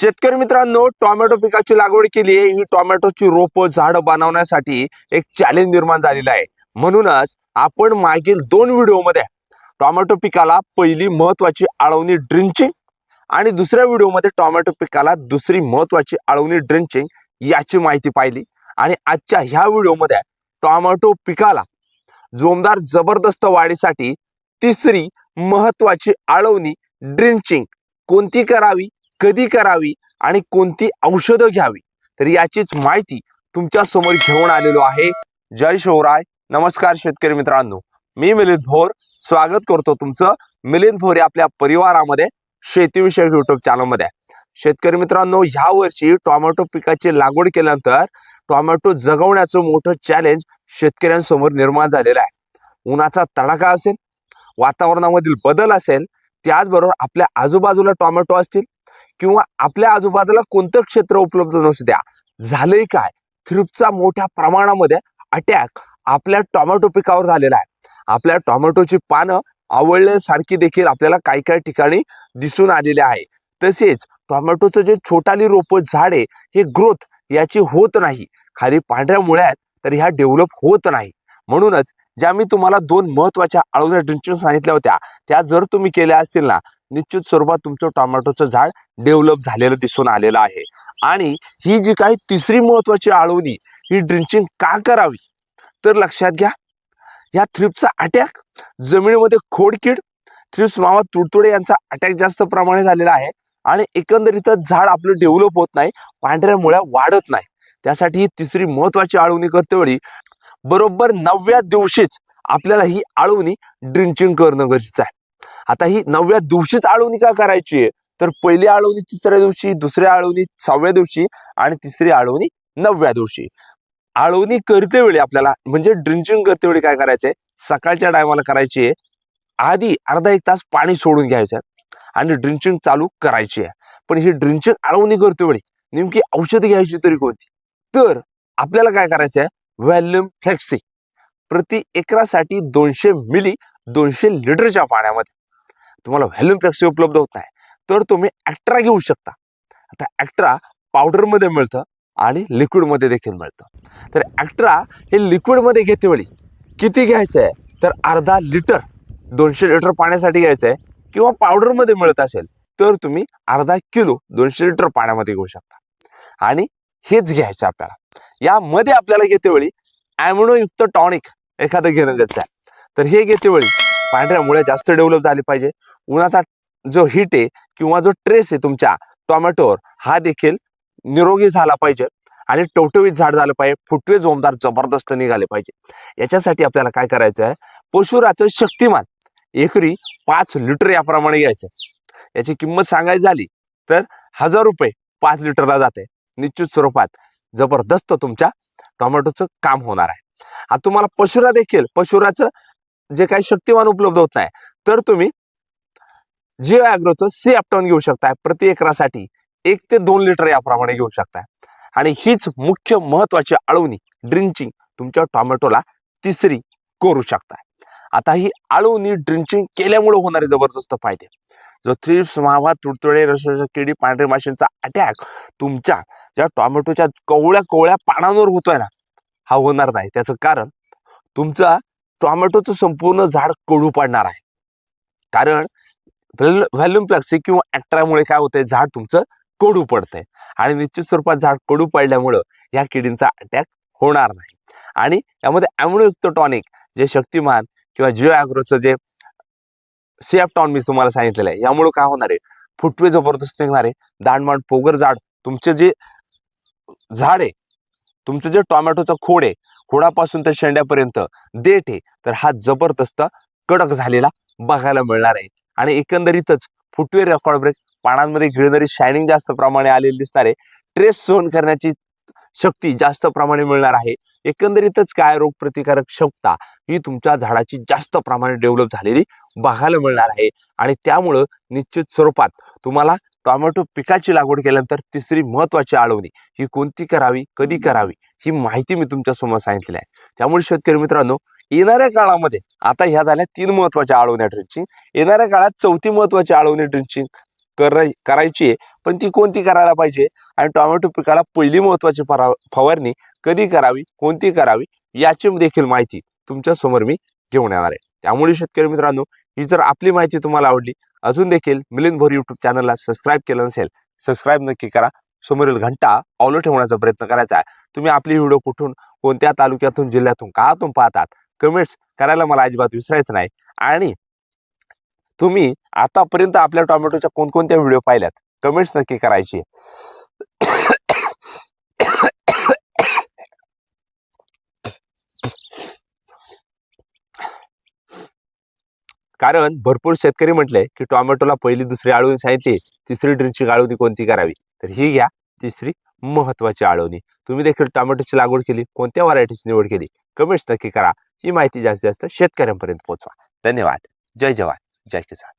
शेतकरी मित्रांनो टोमॅटो पिकाची लागवड केली आहे. ही टोमॅटोची रोप झाड बनवण्यासाठी एक चॅलेंज निर्माण झालेलं आहे. म्हणूनच आपण मागील दोन व्हिडिओमध्ये टोमॅटो पिकाला पहिली महत्वाची आळवणी ड्रिंचिंग आणि दुसऱ्या व्हिडिओमध्ये टोमॅटो पिकाला दुसरी महत्वाची आळवणी ड्रिंचिंग याची माहिती पाहिली. आणि आजच्या ह्या व्हिडिओमध्ये टोमॅटो पिकाला जोमदार जबरदस्त वाढीसाठी तिसरी महत्वाची आळवणी ड्रिंचिंग कोणती करावी? कधी करावी आणि कोणती औषधं घ्यावी? तर याचीच माहिती तुमच्यासमोर घेऊन आलेलो आहे. जय शिवराय. नमस्कार शेतकरी मित्रांनो. मी मिलिंद भोर. स्वागत करतो तुमचं मिलिंद भोर या आपल्या परिवारामध्ये शेतीविषयक युट्यूब चॅनलमध्ये शेतकरी मित्रांनो ह्या वर्षी टोमॅटो पिकाची लागवड केल्यानंतर टोमॅटो जगवण्याचं मोठं चॅलेंज शेतकऱ्यांसमोर निर्माण झालेलं आहे. उन्हाचा तडाखा असेल वातावरणामधील बदल असेल त्याचबरोबर आपल्या आजूबाजूला टोमॅटो असतील किंवा आपल्या आजूबाजूला कोणतं क्षेत्र उपलब्ध नसू द्या. झालंय काय? थ्रिप्सचा मोठ्या प्रमाणामध्ये अटॅक आपल्या टोमॅटो पिकावर झालेला आहे. आपल्या टोमॅटोची पानं आवडल्यासारखी देखील आपल्याला काही काही ठिकाणी दिसून आलेले आहे. तसेच टोमॅटोचं जे छोटाली रोप झाड आहे हे ग्रोथ याची होत नाही. खाली पांढऱ्या मुळ्या आहेत तर ह्या डेव्हलप होत नाही. म्हणूनच ज्या मी तुम्हाला दोन महत्त्वाच्या आळवण्या सांगितल्या होत्या त्या जर तुम्ही केल्या असतील ना निश्चित स्वरूपात तुमचं टोमॅटोचं झाड डेव्हलप झालेलं दिसून आलेलं आहे. आणि ही जी काही तिसरी महत्वाची आळवणी ही ड्रिंचिंग का करावी? तर लक्षात घ्या या थ्रिप्सचा अटॅक जमिनीमध्ये खोडकीड थ्रिप्स मावा तुडतुडे यांचा अटॅक जास्त प्रमाणे झालेला आहे आणि एकंदरीतच झाड आपलं डेव्हलप होत नाही पांढऱ्या मुळ्या वाढत नाही. त्यासाठी ही तिसरी महत्वाची आळवणी करतेवेळी बरोबर नवव्या दिवशीच आपल्याला ही आळवणी ड्रिंचिंग करणं गरजेचं आहे. आता ही नवव्या दिवशीच आळवणी का करायची? आहे तर पहिली आळवणी तिसऱ्या दिवशी दुसऱ्या आळवणी सहाव्या दिवशी आणि तिसरी आळवणी नवव्या दिवशी. आळवणी करते वेळी आपल्याला म्हणजे ड्रिंकिंग करते वेळी काय करायचंय? सकाळच्या टायमाला करायची आहे. आधी अर्धा एक तास पाणी सोडून घ्यायचं आणि ड्रिंचिंग चालू करायची आहे. पण ही ड्रिंचिंग आळवणी करते वेळी नेमकी औषध घ्यायची तरी कोणती? तर आपल्याला काय करायचं आहे व्हॅल्युम फ्लेक्सी. प्रति एकरासाठी दोनशे मिली दोनशे लिटरच्या पाण्यामध्ये. तुम्हाला व्हॅल्युम फ्लेक्सी उपलब्ध होत नाही तर तुम्ही ॲक्ट्रा घेऊ शकता. आता ॲक्ट्रा पावडरमध्ये मिळतं आणि लिक्विडमध्ये देखील मिळतं. तर ॲक्ट्रा हे लिक्विडमध्ये घेते वेळी किती घ्यायचं आहे? तर अर्धा लिटर दोनशे लिटर पाण्यासाठी घ्यायचं आहे किंवा पावडरमध्ये मिळत असेल तर तुम्ही अर्धा किलो दोनशे लिटर पाण्यामध्ये घेऊ शकता. आणि हेच घ्यायचं आपल्याला. यामध्ये आपल्याला घेतेवेळी ॲम्युनोयुक्त टॉनिक एखादं घेणं गरजेचं आहे. तर हे घेते वेळी पांढऱ्या मुळे जास्त डेव्हलप झाली पाहिजे. उन्हाचा जो हिट आहे किंवा जो ट्रेस आहे तुमच्या टोमॅटोवर हा देखील निरोगी झाला पाहिजे. आणि टवटवीत झाड झालं पाहिजे. फुटवे जोमदार जबरदस्त निघाले पाहिजे. याच्यासाठी आपल्याला काय करायचं आहे? पशुराचं शक्तिमान एकरी पाच लिटर याप्रमाणे घ्यायचं याची किंमत सांगायची झाली तर हजार रुपये पाच लिटरला जाते. निश्चित स्वरूपात जबरदस्त तुमच्या टोमॅटोचं काम होणार आहे. आता तुम्हाला पशुरा देखील पशुराचं जे काही शक्तिमान उपलब्ध होत नाही. तर तुम्ही जिओ ॲग्रोचं सी अपटॉन घेऊ शकताय प्रति एकरासाठी एक ते दोन लिटर याप्रमाणे घेऊ शकताय. आणि हीच मुख्य महत्वाची आळवणी ड्रिंचिंग तुमच्या टोमॅटोला तिसरी करू शकताय. आता ही आळवणी ड्रिंचिंग केल्यामुळे होणारे जबरदस्त फायदे. जो थ्रिप्स मावा तुडतुडे रसरस किडी पांढरे माशींचा अटॅक तुमच्या ज्या टोमॅटोच्या कवळ्या कवळ्या पानांवर होतोय ना हा होणार नाही. त्याचं कारण तुमचा टोमॅटोचं संपूर्ण झाड कडू पडणार आहे. कारण व्हॅल्युम प्लॅक्सी किंवा ॲक्ट्रामुळे काय होतंय? झाड तुमचं कडू पडतंय. आणि निश्चित स्वरूपात झाड कडू पडल्यामुळं या किडींचा अटॅक होणार नाही. आणि यामध्ये ॲम्युनोयुक्त टॉनिक जे शक्तिमान किंवा जिओ ॲग्रोचं जे टॉन मी तुम्हाला सांगितलेलं आहे यामुळे काय होणार आहे? फुटवे जबरदस्त निघणार आहे. दांडमांड पोगर झाड तुमचे जे झाड आहे तुमचं जे टोमॅटोचं खोड आहे खोडापासून तर शेंड्यापर्यंत देठ आहे. तर हा जबरदस्त कडक झालेला बघायला मिळणार आहे. आणि एकंदरीतच फुटवेअर रेकॉर्ड ब्रेक पानांमध्ये गिळणारी शायनिंग जास्त प्रमाणे आलेली दिसणार आहे. ट्रेस सहन करण्याची शक्ती जास्त प्रमाणे मिळणार आहे. एकंदरीतच काय रोगप्रतिकारक क्षमता ही तुमच्या झाडाची जास्त प्रमाणे डेव्हलप झालेली बघायला मिळणार आहे. आणि त्यामुळं निश्चित स्वरूपात तुम्हाला टोमॅटो पिकाची लागवड केल्यानंतर तिसरी महत्वाची आळवणी ही कोणती करावी कधी करावी ही माहिती मी तुमच्यासमोर सांगितलेली आहे. त्यामुळे शेतकरी मित्रांनो येणाऱ्या काळामध्ये आता ह्या झाल्या तीन महत्त्वाच्या आळवण्या ड्रिंचिंग येणाऱ्या काळात चौथी महत्वाची आळवणी ड्रिंचिंग कराय करायची आहे. पण ती कोणती करायला पाहिजे? आणि टोमॅटो पिकाला पहिली महत्वाची फरा फवारणी कधी करावी कोणती करावी याची देखील माहिती तुमच्यासमोर मी घेऊन येणार आहे. त्यामुळे शेतकरी मित्रांनो ही जर आपली माहिती तुम्हाला आवडली अजून देखील मिलिंद भोर युट्यूब चॅनलला सबस्क्राईब केलं नसेल सबस्क्राईब नक्की करा. समोरील घंटा ऑलो ठेवण्याचा प्रयत्न करायचा आहे. तुम्ही आपली व्हिडिओ कुठून कोणत्या तालुक्यातून जिल्ह्यातून काळातून पाहतात कमेंट्स करायला मला अजिबात विसरायचं नाही. आणि तुम्ही आतापर्यंत आपल्या टोमॅटोच्या कोणकोणत्या व्हिडिओ पाहिल्यात कमेंट्स नक्की करायची. कारण भरपूर शेतकरी म्हटले की टोमॅटोला पहिली दुसरी आळवणी सांगितली तिसरी ड्रिंकची आळवणी कोणती करावी? तर ही घ्या तिसरी महत्वाची आळवणी. तुम्ही देखील टोमॅटोची लागवड केली कोणत्या व्हरायटीची निवड केली कमेंट्स नक्की करा. ही माहिती जास्तीत जास्त शेतकऱ्यांपर्यंत पोहोचवा. धन्यवाद. जय जवान. जय किसान.